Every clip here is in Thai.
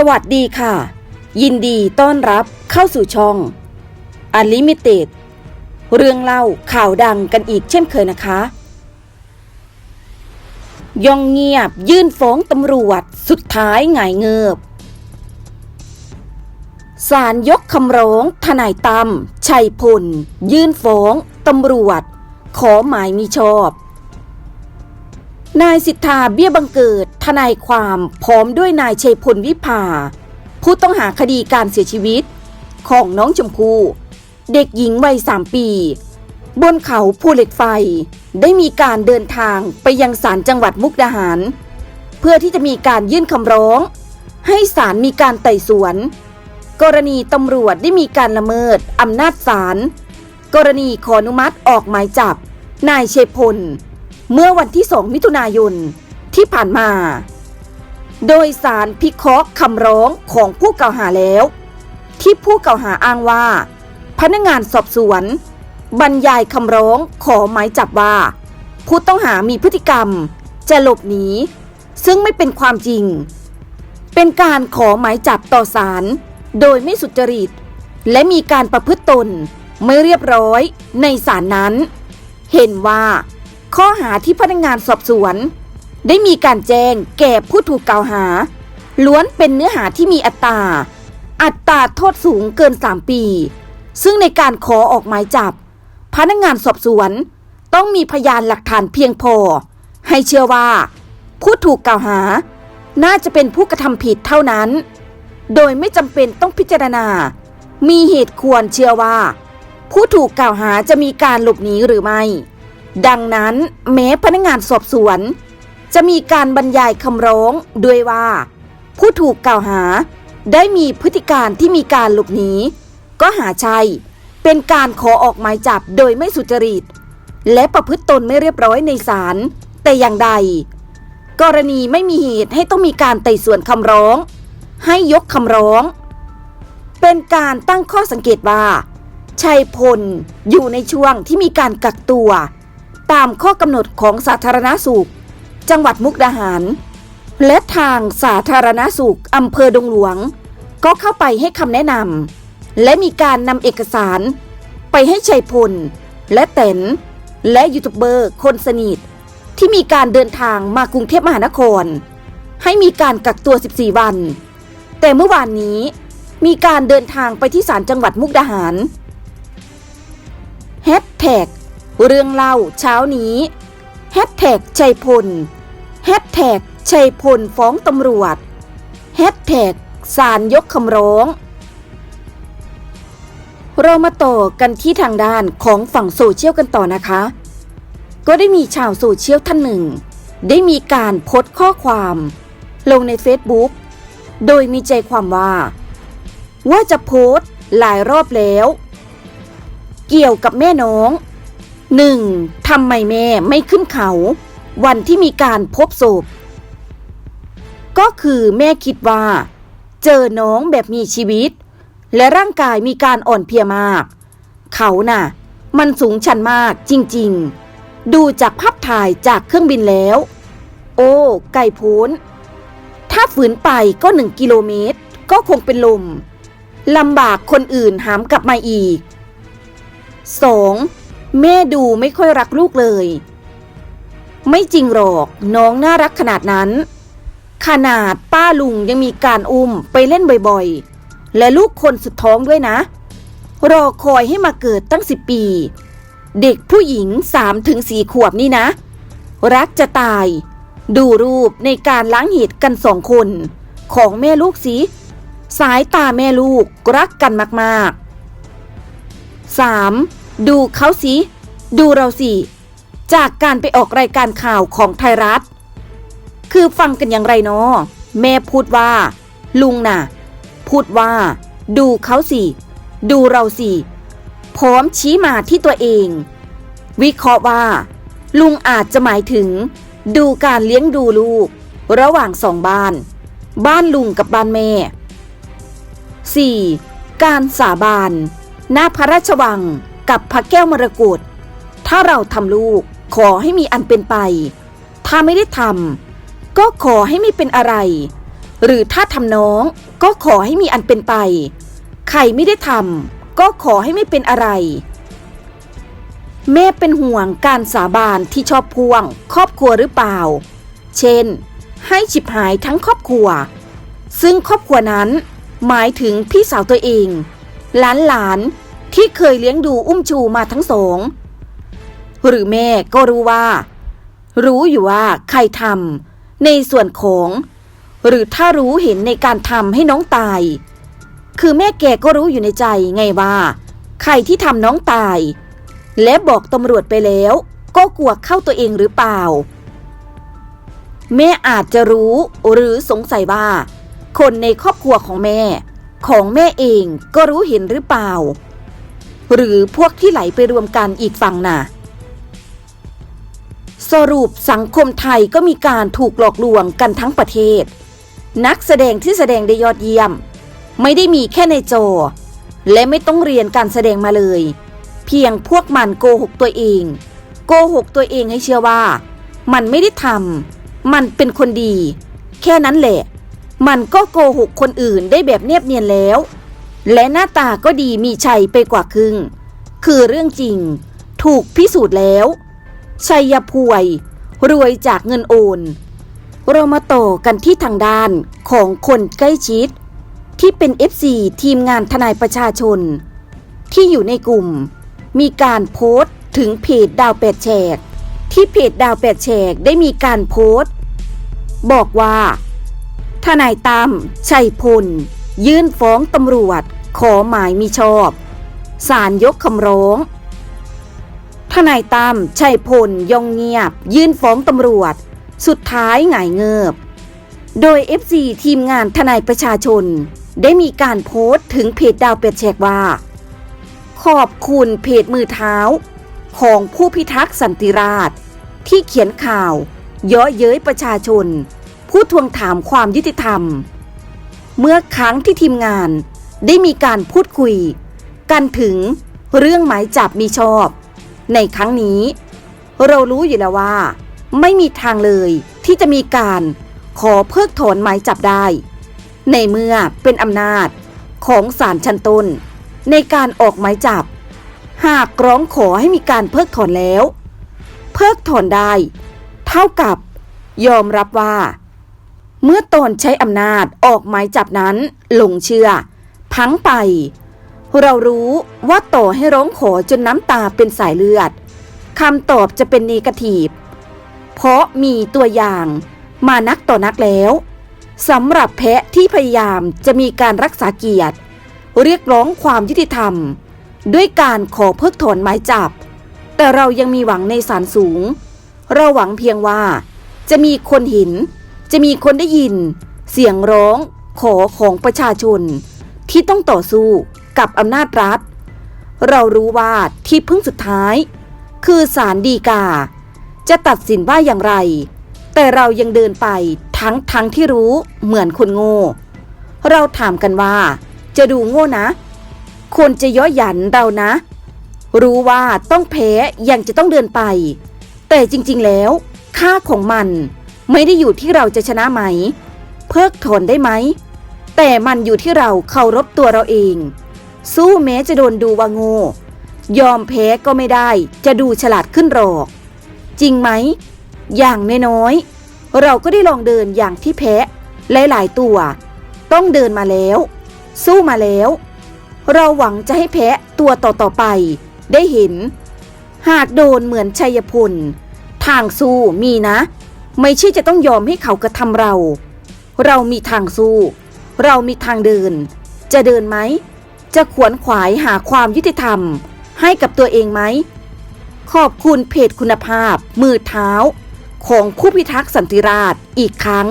สวัสดีค่ะ ยินดีต้อนรับเข้าสู่ช่อง Unlimited เรื่องเล่าข่าวดังกันอีกเช่นเคยนะคะ ยองเงียบยื่นฟ้องตำรวจสุดท้ายหงายเงิบศาลยกคำร้อง ทนายตั้มชัยพล ยื่นฟ้องตำรวจ ขอหมายมีชอบ นายสิทธาเบี้ยบังเกิด ทนายความพร้อมด้วยนายชัยพลวิภา ผู้ต้องหาคดีการเสียชีวิต ของน้องชมพู่เด็กหญิงวัยสามปี บนเขาภูเหล็กไฟ ได้มีการเดินทางไปยังศาลจังหวัดมุกดาหาร เพื่อที่จะมีการยื่นคำร้อง ให้ศาลมีการไต่สวน กรณีตำรวจได้มีการละเมิดอำนาจศาลกรณีขออนุมัติออกหมายจับ นายเชยพล เมื่อวันที่ 2 มิถุนายนที่ผ่านมา โดยสารพิเคราะห์คำร้องของผู้กล่าวหาแล้ว ที่ผู้กล่าวหาอ้างว่า พนักงานสอบสวน บรรยายคำร้องขอหมายจับว่า ผู้ต้องหามีพฤติกรรม จะหลบหนี ซึ่งไม่เป็นความจริง เป็นการขอหมายจับต่อศาลโดยไม่สุจริต และมีการประพฤติตนไม่เรียบร้อยในศาลนั้น เห็นว่า ข้อหาที่พนักงานสอบสวน ได้มีการแจ้งแก่ผู้ถูกกล่าวหา ล้วนเป็นเนื้อหาที่มีอัตราอัตราโทษสูงเกิน 3 ปี ซึ่งในการขอออกหมายจับ พนักงานสอบสวน ต้องมีพยานหลักฐานเพียงพอ ให้เชื่อว่า ผู้ถูกกล่าวหา น่าจะเป็นผู้กระทำผิดเท่านั้น โดยไม่จำเป็นต้องพิจารณา มีเหตุควรเชื่อว่า ผู้ถูกกล่าวหาจะมีการหลบหนีหรือไม่ ดังนั้นแม้พนักงานสอบสวน จะมีการบรรยายคำร้องด้วยว่า ผู้ถูกกล่าวหา ได้มีพฤติการที่มีการหลบหนีก็หาใช่เป็นการขอออกหมายจับโดยไม่สุจริต และประพฤติตนไม่เรียบร้อยในศาลแต่อย่างใด กรณีไม่มีเหตุให้ต้องมีการไต่สวนคำร้อง ให้ยกคำร้อง เป็นการตั้งข้อสังเกตว่าชัยพลอยู่ในช่วงที่มีการกักตัว ตามข้อกำหนดของสาธารณสุข จังหวัดมุกดาหาร และทางสาธารณสุขอำเภอดงหลวง ก็เข้าไปให้คำแนะนำและมีการนำเอกสาร ไปให้ชัยพล และเต๋นและยูทูบเบอร์คนสนิท ที่มีการเดินทางมากรุงเทพมหานคร ให้มีการกักตัว 14 วัน แต่เมื่อวานนี้มีการเดินทางไปที่ศาลจังหวัดมุกดาหารแฮชแท็ก เรื่องเล่าเช้านี้แฮชแท็กชัยพลแฮชแท็กชัยพลฟ้องตำรวจแฮชแท็กศาลยกคำร้อง เรามาต่อกันที่ทางด้านของฝั่งโซเชียลกันต่อนะคะ ก็ได้มีชาวโซเชียลท่านหนึ่ง ได้มีการโพสต์ข้อความ ลงใน Facebook โดยมีใจความว่า ว่าจะโพสต์หลายรอบแล้ว เกี่ยวกับแม่น้อง 1. ทำไมแม่ไม่ขึ้นเขา วันที่มีการพบศพ ก็คือแม่คิดว่า เจอน้องแบบมีชีวิต และร่างกายมีการอ่อนเพลียมาก เขาน่ะ มันสูงชันมากจริงๆ ดูจากภาพถ่ายจากเครื่องบินแล้ว โอ้ ไก่พ้น ถ้าฝืนไปก็หนึ่งกิโลเมตร ก็คงเป็นลมลำบากคนอื่นหามกลับมาอีก 2. แม่ดูไม่ค่อยรักลูกเลย ไม่จริงหรอก น้องน่ารักขนาดนั้น ขนาดป้าลุงยังมีการอุ้มไปเล่นบ่อยๆ และลูกคนสุดท้องด้วยนะ รอคอยให้มาเกิดตั้งสิบปี เด็กผู้หญิงสามถึงสี่ขวบนี่นะ รักจะตาย ดูรูปในการล้างเหีดกันสองคน ของแม่ลูกสิสายตาแม่ลูกรักกันมากๆ 3. ดูเขาสิ ดูเราสิ จากการไปออกรายการข่าวของไทยรัฐ คือฟังกันอย่างไรเนาะแม่พูดว่า ลุงน่ะ พูดว่า ดูเขาสิ ดูเราสิพร้อมชี้มาที่ตัวเอง วิเคราะห์ว่า ลุงอาจจะหมายถึง ดูการเลี้ยงดูลูก ระหว่างสองบ้าน บ้านลุงกับบ้านแม่ 4. การสาบานหน้าพระราชวัง กับพระแก้วมรกตถ้าเราทำลูกขอให้มีอันเป็นไป ถ้าไม่ได้ทำก็ขอให้ไม่เป็นอะไร หรือถ้าทำน้องก็ขอให้มีอันเป็นไป ใครไม่ได้ทำก็ขอให้ไม่เป็นอะไร แม่เป็นห่วงการสาบานที่ชอบพ่วง ครอบครัวหรือเปล่า เช่น ให้ฉิบหายทั้งครอบครัว ซึ่งครอบครัวนั้น หมายถึงพี่สาวตัวเอง หลานหลาน ที่เคยเลี้ยงดูอุ้มชูมาทั้งสอง หรือแม่ก็รู้ว่า รู้อยู่ว่าใครทำในส่วนของ หรือถ้ารู้เห็นในการทำให้น้องตาย คือแม่แกก็รู้อยู่ในใจไงว่า ใครที่ทำน้องตาย และบอกตำรวจไปแล้ว ก็กลัวเข้าตัวเองหรือเปล่า แม่อาจจะรู้หรือสงสัยว่า คนในครอบครัวของแม่ ของแม่เองก็รู้เห็นหรือเปล่า หรือพวกที่ไหลไปรวมกันอีกฝั่งน่ะ สรุปสังคมไทยก็มีการถูกหลอกลวงกันทั้งประเทศ นักแสดงที่แสดงได้ยอดเยี่ยม ไม่ได้มีแค่ในจอ และไม่ต้องเรียนการแสดงมาเลย เพียงพวกมันโกหกตัวเอง โกหกตัวเองให้เชื่อว่า มันไม่ได้ทำมันเป็นคนดี แค่นั้นแหละ มันก็โกหกคนอื่นได้แบบเนียบเนียนแล้ว และหน้าตาก็ดีมีชัยไปกว่าครึ่ง คือเรื่องจริง ถูกพิสูจน์แล้ว ชัยพวย รวยจากเงินโอน เรามาต่อกันที่ทางด้านของคนใกล้ชิด ที่เป็น FC ทีมงานทนายประชาชน ที่อยู่ในกลุ่ม มีการโพสต์ถึงเพจดาวแปดแฉก ที่เพจดาวแปดแฉกได้มีการโพสต์ บอกว่าทนายตั้มชัยพล ยื่นฟ้องตำรวจ ขอหมายมีชอบศาลยกคำร้อง ทนายตั้มชัยพลยองเงียบ ยื่นฟ้องตำรวจ สุดท้ายหงายเงิบ โดย FC ทีมงานทนายประชาชน ได้มีการโพสต์ถึงเพจดาวเป็ดแชกว่า ขอบคุณเพจมือเท้า ของผู้พิทักษ์สันติราษฎร์ที่เขียนข่าวเย้อเย้ยประชาชน ผู้ทวงถามความยุติธรรม เมื่อครั้งที่ทีมงาน ได้มีการพูดคุย กันถึงเรื่องหมายจับมีชอบ ในครั้งนี้ เรารู้อยู่แล้วว่า ไม่มีทางเลยที่จะมีการขอเพิกถอนหมายจับได้ ในเมื่อเป็นอำนาจของศาลชั้นต้น ในการออกหมายจับ หากร้องขอให้มีการเพิกถอนแล้ว เพิกถอนได้ เท่ากับยอมรับว่า เมื่อตนใช้อำนาจออกหมายจับนั้นหลงเชื่อ พังไป เรารู้ว่าต่อให้ร้องขอจนน้ำตาเป็นสายเลือดคำตอบจะเป็นเนกาทีฟเพราะมีตัวอย่างมานักต่อนักแล้วสำหรับแพะที่พยายามจะมีการรักษาเกียรติ เรียกร้องความยุติธรรม ด้วยการขอเพิกถอนหมายจับ แต่เรายังมีหวังในศาลสูง เราหวังเพียงว่า จะมีคนเห็น จะมีคนได้ยิน เสียงร้องขอของประชาชน ที่ต้องต่อสู้กับอำนาจรัฐ เรารู้ว่าที่พึ่งสุดท้าย คือศาลฎีกา จะตัดสินว่าอย่างไร แต่เรายังเดินไปทั้งทั้งที่รู้เหมือนคนโง่ เราถามกันว่า จะดูโง่นะ คนจะย่อหยันเรานะ รู้ว่าต้องแพ้ยังจะต้องเดินไป แต่จริง ๆ แล้วค่าของมันไม่ได้อยู่ที่เราจะชนะไหม เพิกถอนได้ไหม แต่มันอยู่ที่เราเคารพตัวเราเอง สู้แม้จะโดนดูว่าโง่ยอมแพ้ก็ไม่ได้ จะดูฉลาดขึ้นหรอก จริงไหม อย่างน้อยๆเราก็ได้ลองเดินอย่างที่แพ้หลายๆตัว ต้องเดินมาแล้ว สู้มาแล้ว เราหวังจะให้แพ้ตัวต่อๆไป ได้เห็น หากโดนเหมือนชัยพล ทางสู้มีนะ ไม่ใช่จะต้องยอมให้เขากระทำเรา เรามีทางสู้ เรามีทางเดิน จะเดินไหม จะขวนขวายหาความยุติธรรม ให้กับตัวเองไหม ขอบคุณเพจคุณภาพ มือเท้า ของผู้พิทักษ์สันติราษฎร์อีกครั้ง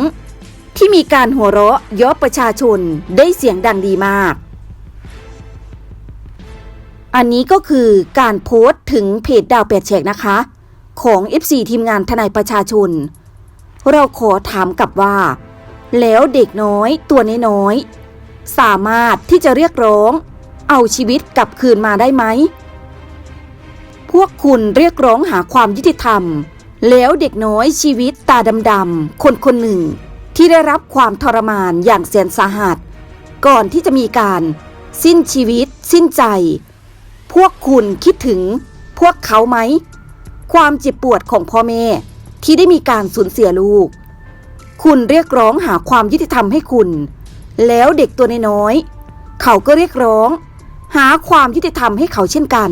ที่มีการหัวเราะย้อประชาชนได้เสียงดังดีมาก อันนี้ก็คือการโพสต์ถึงเพจดาวแปดแฉกนะคะ ของ FC ทีมงานทนายประชาชน เราขอถามกลับว่า แล้วเด็กน้อยตัวน้อยๆสามารถที่จะเรียกร้อง เอาชีวิตกลับคืนมาได้ไหม พวกคุณเรียกร้องหาความยุติธรรม แล้วเด็กน้อยชีวิตตาดำๆคนคนหนึ่ง ที่ได้รับความทรมานอย่างแสนสาหัส ก่อนที่จะมีการ สิ้นชีวิต สิ้นใจ พวกคุณคิดถึง พวกเขาไหม ความเจ็บปวดของพ่อแม่ที่ได้มีการสูญเสียลูก คุณเรียกร้องหาความยุติธรรมให้คุณ แล้วเด็กตัวน้อยๆเขาก็เรียกร้อง หาความยุติธรรมให้เขาเช่นกัน